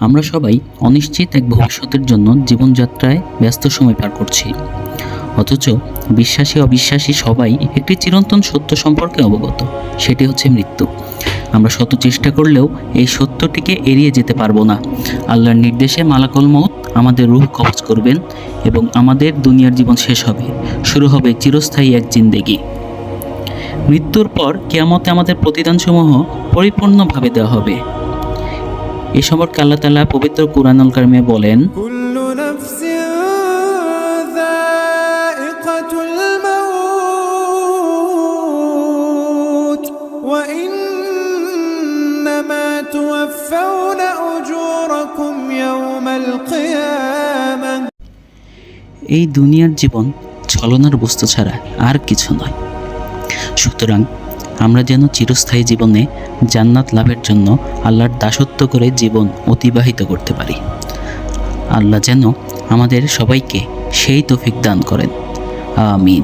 আমরা সবাই অনিশ্চিত এক ভবিষ্যতের জন্য জীবনযাত্রায় ব্যস্ত সময় পার করছি। অথচ বিশ্বাসী অবিশ্বাসী সবাই একটি চিরন্তন সত্য সম্পর্কে অবগত, সেটি হচ্ছে মৃত্যু। আমরা শত চেষ্টা করলেও এই সত্যটিকে এড়িয়ে যেতে পারব না। আল্লাহর নির্দেশে মালাকুল মৌত আমাদের রূহ কবজ করবেন এবং আমাদের দুনিয়ার জীবন শেষ হবে। শুরু হবে চিরস্থায়ী এক জিন্দেগি। মৃত্যুর পর কেয়ামতে আমাদের প্রতিদানসমূহ পরিপূর্ণভাবে দেওয়া হবে। এ সম্পর্কে আল্লাহ তালা পবিত্র কুরআনুল কারিমে বলেন এই দুনিয়ার জীবন ছলনার বস্তু ছাড়া আর কিছু নয়। সুতরাং আমরা যেন চিরস্থায়ী জীবনে জান্নাত লাভের জন্য আল্লাহর দাসত্ব করে জীবন অতিবাহিত করতে পারি। আল্লাহ যেন আমাদের সবাইকে সেই তফিক দান করেন। আমিন।